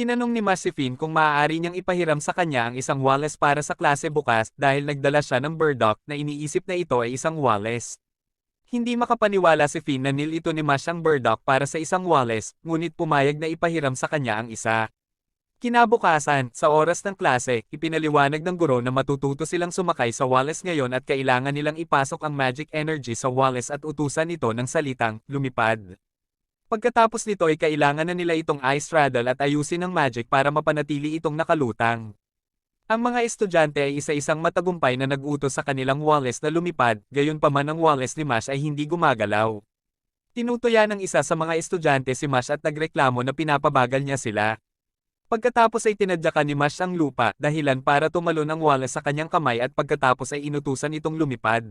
Tinanong ni Mash si Finn kung maaari niyang ipahiram sa kanya ang isang Wallace para sa klase bukas dahil nagdala siya ng Burdock na iniisip na ito ay isang Wallace. Hindi makapaniwala si Finn na nil ito ni Mash ang Burdock para sa isang Wallace, ngunit pumayag na ipahiram sa kanya ang isa. Kinabukasan, sa oras ng klase, ipinaliwanag ng guro na matututo silang sumakay sa Wallace ngayon at kailangan nilang ipasok ang magic energy sa Wallace at utusan ito ng salitang, lumipad. Pagkatapos nito ay kailangan na nila itong ice straddle at ayusin ang magic para mapanatili itong nakalutang. Ang mga estudyante ay isa-isang matagumpay na nag-utos sa kanilang Wallace na lumipad, gayon pa man ang Wallace ni Mash ay hindi gumagalaw. Tinutuya ng isa sa mga estudyante si Mash at nagreklamo na pinapabagal niya sila. Pagkatapos ay tinadyakan ni Mash ang lupa, dahilan para tumalon ang Wallace sa kanyang kamay at pagkatapos ay inutusan itong lumipad.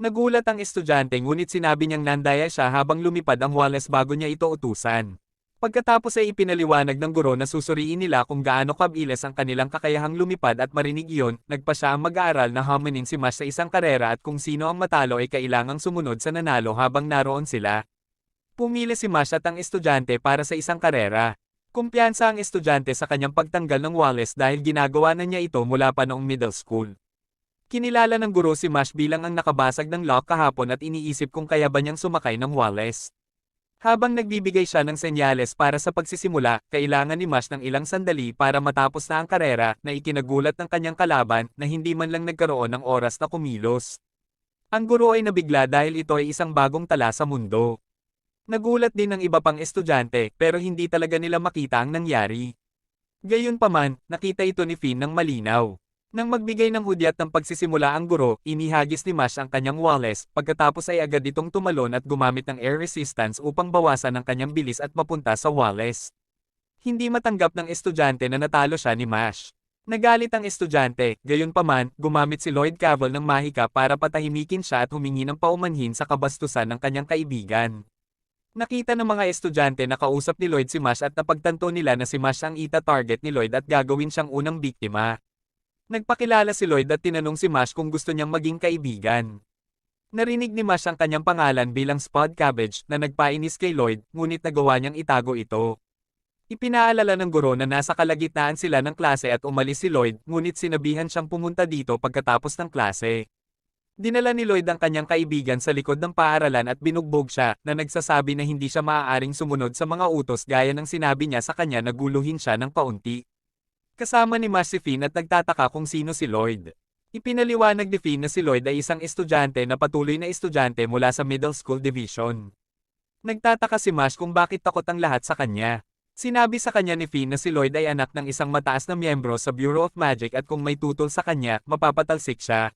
Nagulat ang estudyante ngunit sinabi niyang nandaya siya habang lumipad ang Wallace bago niya ito utusan. Pagkatapos ay ipinaliwanag ng guro na susuriin nila kung gaano kabilis ang kanilang kakayahang lumipad at marinig iyon, nagpa siya ang mag-aaral na haminin si Mash sa isang karera at kung sino ang matalo ay kailangang sumunod sa nanalo habang naroon sila. Pumili si Mash at ang estudyante para sa isang karera. Kumpiyansa ang estudyante sa kanyang pagtanggal ng Wallace dahil ginagawa na niya ito mula pa noong middle school. Kinilala ng guro si Mash bilang ang nakabasag ng lock kahapon at iniisip kung kaya ba niyang sumakay ng Wallace. Habang nagbibigay siya ng senyales para sa pagsisimula, kailangan ni Mash ng ilang sandali para matapos na ang karera na ikinagulat ng kanyang kalaban na hindi man lang nagkaroon ng oras na kumilos. Ang guro ay nabigla dahil ito ay isang bagong tala sa mundo. Nagulat din ng iba pang estudyante pero hindi talaga nila makita ang nangyari. Gayunpaman, nakita ito ni Finn ng malinaw. Nang magbigay ng hudyat ng pagsisimula ang guro, inihagis ni Mash ang kanyang Wallace, pagkatapos ay agad itong tumalon at gumamit ng air resistance upang bawasan ang kanyang bilis at mapunta sa Wallace. Hindi matanggap ng estudyante na natalo siya ni Mash. Nagalit ang estudyante, gayunpaman, gumamit si Lloyd Cavell ng mahika para patahimikin siya at humingi ng paumanhin sa kabastusan ng kanyang kaibigan. Nakita ng mga estudyante na kausap ni Lloyd si Mash at napagtanto nila na si Mash ang ita-target ni Lloyd at gagawin siyang unang biktima. Nagpakilala si Lloyd at tinanong si Mash kung gusto niyang maging kaibigan. Narinig ni Mash ang kanyang pangalan bilang Spud Cabbage na nagpainis kay Lloyd, ngunit nagawa niyang itago ito. Ipinaalala ng guro na nasa kalagitnaan sila ng klase at umalis si Lloyd, ngunit sinabihan siyang pumunta dito pagkatapos ng klase. Dinala ni Lloyd ang kanyang kaibigan sa likod ng paaralan at binugbog siya, na nagsasabi na hindi siya maaaring sumunod sa mga utos gaya ng sinabi niya sa kanya na guluhin siya ng kaunti. Kasama ni Mash si Finn at nagtataka kung sino si Lloyd. Ipinaliwanag ni Finn na si Lloyd ay isang estudyante na patuloy na estudyante mula sa middle school division. Nagtataka si Mash kung bakit takot ang lahat sa kanya. Sinabi sa kanya ni Finn na si Lloyd ay anak ng isang mataas na miyembro sa Bureau of Magic at kung may tutol sa kanya, mapapatalsik siya.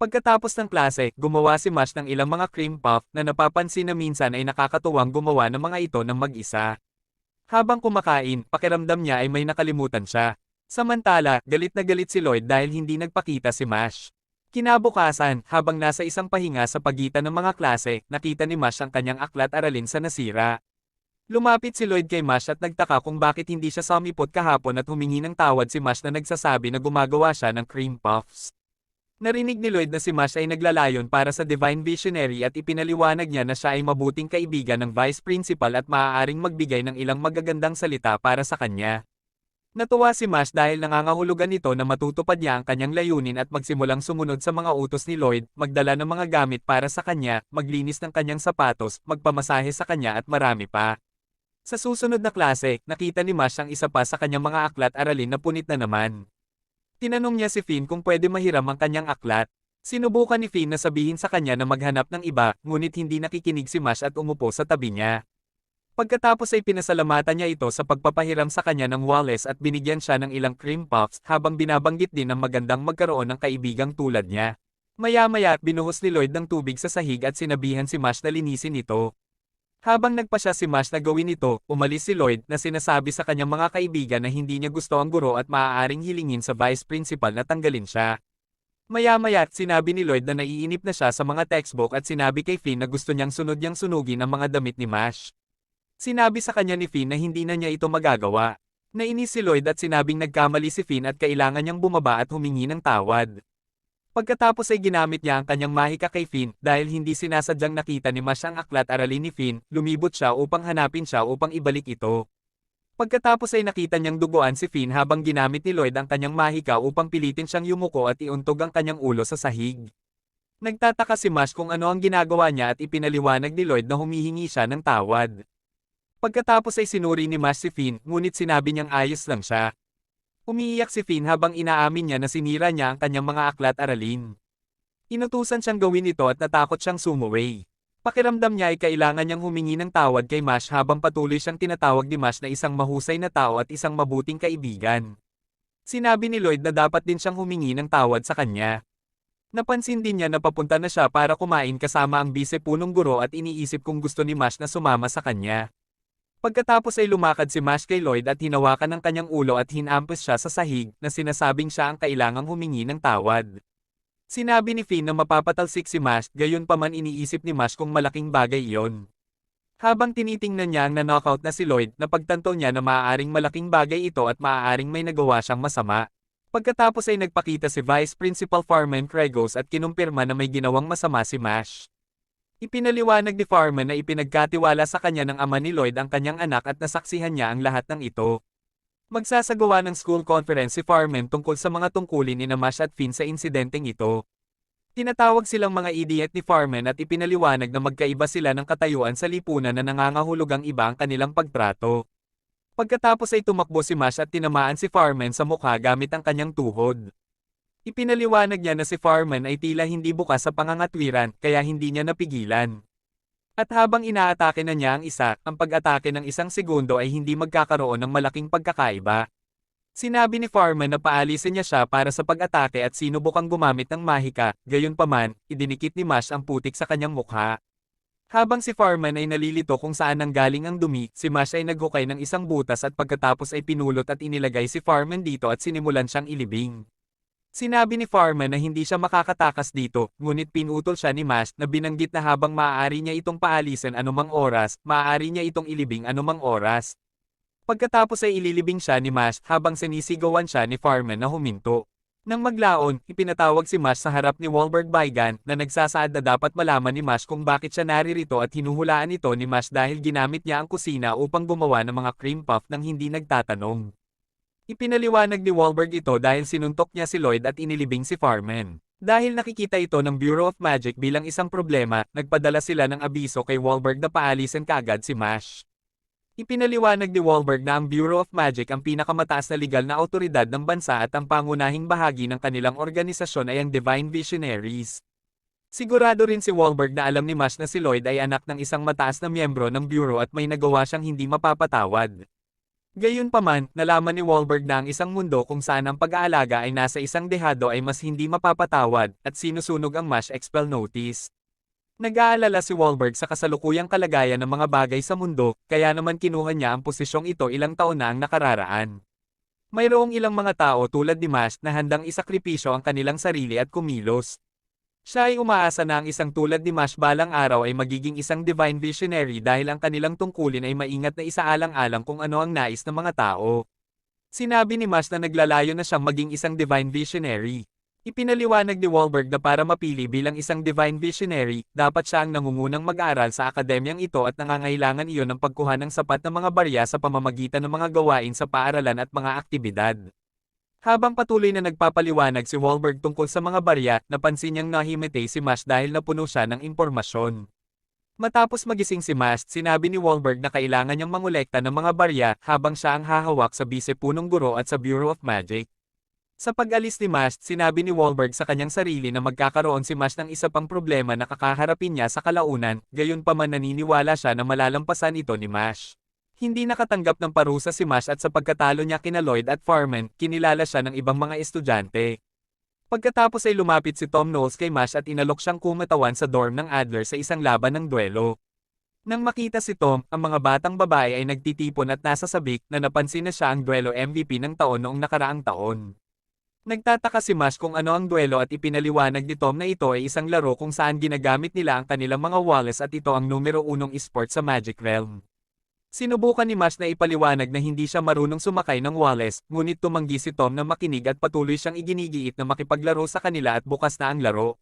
Pagkatapos ng klase, gumawa si Mash ng ilang mga cream puff na napapansin na minsan ay nakakatuwang gumawa ng mga ito ng mag-isa. Habang kumakain, pakiramdam niya ay may nakalimutan siya. Samantala, galit na galit si Lloyd dahil hindi nagpakita si Mash. Kinabukasan, habang nasa isang pahinga sa pagitan ng mga klase, nakita ni Mash ang kanyang aklat aralin sa nasira. Lumapit si Lloyd kay Mash at nagtaka kung bakit hindi siya sumipot kahapon at humingi ng tawad si Mash na nagsasabi na gumagawa siya ng cream puffs. Narinig ni Lloyd na si Mash ay naglalayon para sa Divine Visionary at ipinaliwanag niya na siya ay mabuting kaibigan ng Vice Principal at maaaring magbigay ng ilang magagandang salita para sa kanya. Natuwa si Mash dahil nangangahulugan nito na matutupad niya ang kanyang layunin at magsimulang sumunod sa mga utos ni Lloyd, magdala ng mga gamit para sa kanya, maglinis ng kanyang sapatos, magpamasahe sa kanya at marami pa. Sa susunod na klase, nakita ni Mash ang isa pa sa kanyang mga aklat aralin na punit na naman. Tinanong niya si Finn kung pwede mahiram ang kanyang aklat. Sinubukan ni Finn na sabihin sa kanya na maghanap ng iba, ngunit hindi nakikinig si Mash at umupo sa tabi niya. Pagkatapos ay pinasalamatan niya ito sa pagpapahiram sa kanya ng Wallace at binigyan siya ng ilang cream puffs habang binabanggit din ng magandang magkaroon ng kaibigang tulad niya. Maya-maya binuhos ni Lloyd ng tubig sa sahig at sinabihan si Mash na linisin ito. Habang nagpa siya si Mash na gawin ito, umalis si Lloyd na sinasabi sa kanyang mga kaibigan na hindi niya gusto ang guro at maaaring hilingin sa vice principal na tanggalin siya. Maya-maya, sinabi ni Lloyd na naiinip na siya sa mga textbook at sinabi kay Finn na gusto niyang sunod niyang sunugin ang mga damit ni Mash. Sinabi sa kanya ni Finn na hindi na niya ito magagawa. Nainis si Lloyd at sinabing nagkamali si Finn at kailangan niyang bumaba at humingi ng tawad. Pagkatapos ay ginamit niya ang kanyang mahika kay Finn dahil hindi sinasadyang nakita ni Mash ang aklat aralin ni Finn, lumibot siya upang hanapin siya upang ibalik ito. Pagkatapos ay nakita niyang duguan si Finn habang ginamit ni Lloyd ang kanyang mahika upang pilitin siyang yumuko at iuntog ang kanyang ulo sa sahig. Nagtataka si Mash kung ano ang ginagawa niya at ipinaliwanag ni Lloyd na humihingi siya ng tawad. Pagkatapos ay sinuri ni Mash si Finn, ngunit sinabi niyang ayos lang siya. Umiiyak si Finn habang inaamin niya na sinira niya ang kanyang mga aklat aralin. Inutusan siyang gawin ito at natakot siyang sumuway. Pakiramdam niya ay kailangan niyang humingi ng tawad kay Mash habang patuloy siyang tinatawag ni Mash na isang mahusay na tao at isang mabuting kaibigan. Sinabi ni Lloyd na dapat din siyang humingi ng tawad sa kanya. Napansin din niya na papunta na siya para kumain kasama ang bise punong guro at iniisip kung gusto ni Mash na sumama sa kanya. Pagkatapos ay lumakad si Mash kay Lloyd at hinawakan ng kanyang ulo at hinampos siya sa sahig na sinasabing siya ang kailangang humingi ng tawad. Sinabi ni Finn na mapapatalsik si Mash, gayon pa man iniisip ni Mash kung malaking bagay iyon. Habang tinitingnan niya ang na-knockout na si Lloyd, napagtanto niya na maaaring malaking bagay ito at maaaring may nagawa siyang masama. Pagkatapos ay nagpakita si Vice Principal Farman Kregos at kinumpirma na may ginawang masama si Mash. Ipinaliwanag ni Farman na ipinagkatiwala sa kanya ng ama ni Lloyd ang kanyang anak at nasaksihan niya ang lahat ng ito. Magsasagawa ng school conference si Farman tungkol sa mga tungkulin ni Namash at Finn sa insidenteng ito. Tinatawag silang mga idiot ni Farman at ipinaliwanag na magkaiba sila ng katayuan sa lipunan na nangangahulugang iba ang kanilang pagtrato. Pagkatapos ay tumakbo si Mash at tinamaan si Farman sa mukha gamit ang kanyang tuhod. Ipinaliwanag niya na si Farman ay tila hindi bukas sa pangangatwiran kaya hindi niya napigilan. At habang inaatake na niya ang isa, ang pag-atake ng isang segundo ay hindi magkakaroon ng malaking pagkakaiba. Sinabi ni Farman na paalisin niya siya para sa pag-atake at sinubukang gumamit ng mahika, gayon paman, idinikit ni Mash ang putik sa kanyang mukha. Habang si Farman ay nalilito kung saan nanggaling ang dumi, si Mash ay naghukay ng isang butas at pagkatapos ay pinulot at inilagay si Farman dito at sinimulan siyang ilibing. Sinabi ni Farman na hindi siya makakatakas dito, ngunit pinutol siya ni Mash na binanggit na habang maaari niya itong paalisin anumang oras, maaari niya itong ilibing anumang oras. Pagkatapos ay ililibing siya ni Mash habang sinisigawan siya ni Farman na huminto. Nang maglaon, ipinatawag si Mash sa harap ni Wahlberg Baigan na nagsasaad na dapat malaman ni Mash kung bakit siya naririto at hinuhulaan ito ni Mash dahil ginamit niya ang kusina upang gumawa ng mga cream puff nang hindi nagtatanong. Ipinaliwanag ni Wahlberg ito dahil sinuntok niya si Lloyd at inilibing si Farman. Dahil nakikita ito ng Bureau of Magic bilang isang problema, nagpadala sila ng abiso kay Wahlberg na paalisin kaagad si Mash. Ipinaliwanag ni Wahlberg na ang Bureau of Magic ang pinakamataas na legal na autoridad ng bansa at ang pangunahing bahagi ng kanilang organisasyon ay ang Divine Visionaries. Sigurado rin si Wahlberg na alam ni Mash na si Lloyd ay anak ng isang mataas na miyembro ng Bureau at may nagawa siyang hindi mapapatawad. Gayunpaman, nalaman ni Wahlberg na ang isang mundo kung saan ang pag-aalaga ay nasa isang dehado ay mas hindi mapapatawad, at sinusunog ang MASH expel notice. Nag-aalala si Wahlberg sa kasalukuyang kalagayan ng mga bagay sa mundo, kaya naman kinuha niya ang posisyong ito ilang taon na ang nakararaan. Mayroong ilang mga tao tulad ni Mash na handang isakripisyo ang kanilang sarili at kumilos, siya ay umaasa na ang isang tulad ni Mash balang araw ay magiging isang divine visionary dahil ang kanilang tungkulin ay maingat na isaalang-alang kung ano ang nais ng mga tao. Sinabi ni Mash na naglalayo na siyang maging isang divine visionary. Ipinaliwanag ni Wahlberg na para mapili bilang isang divine visionary, dapat siya ang nangungunang mag-aral sa akademyang ito at nangangailangan iyon ng pagkuha ng sapat na mga barya sa pamamagitan ng mga gawain sa paaralan at mga aktibidad. Habang patuloy na nagpapaliwanag si Wahlberg tungkol sa mga barya, napansin niyang nahimatay si Mash dahil napuno siya ng impormasyon. Matapos magising si Mash, sinabi ni Wahlberg na kailangan niyang mangolekta ng mga barya habang siya ang hahawak sa bise punong guro at sa Bureau of Magic. Sa pag-alis ni Mash, sinabi ni Wahlberg sa kanyang sarili na magkakaroon si Mash ng isa pang problema na kakaharapin niya sa kalaunan, gayon pa man naniniwala siya na malalampasan ito ni Mash. Hindi nakatanggap ng parusa si Mash at sa pagkatalo niya kina Lloyd at Farman, kinilala siya ng ibang mga estudyante. Pagkatapos ay lumapit si Tom Knowles kay Mash at inalok siyang kumatawan sa dorm ng Adler sa isang laban ng duelo. Nang makita si Tom, ang mga batang babae ay nagtitipon at nasa sabik na napansin na siya ang duelo MVP ng taon noong nakaraang taon. Nagtataka si Mash kung ano ang duelo at ipinaliwanag ni Tom na ito ay isang laro kung saan ginagamit nila ang kanilang mga Wallace at ito ang numero unong esport sa Magic Realm. Sinubukan ni Mash na ipaliwanag na hindi siya marunong sumakay ng Wallace, ngunit tumanggi si Tom na makinig at patuloy siyang iginigiit na makipaglaro sa kanila at bukas na ang laro.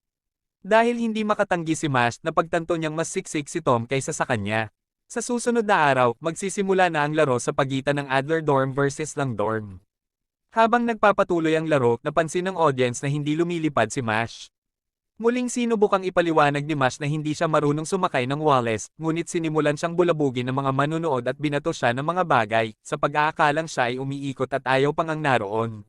Dahil hindi makatanggi si Mash, napagtanto niyang mas siksik si Tom kaysa sa kanya. Sa susunod na araw, magsisimula na ang laro sa pagitan ng Adler Dorm versus Lang Dorm. Habang nagpapatuloy ang laro, napansin ng audience na hindi lumilipad si Mash. Muling sinubukang ipaliwanag ni Mash na hindi siya marunong sumakay ng Wallace, ngunit sinimulan siyang bulabugin ng mga manunood at binato siya ng mga bagay, sa pag-aakalang siya ay umiikot at ayaw pang ang naroon.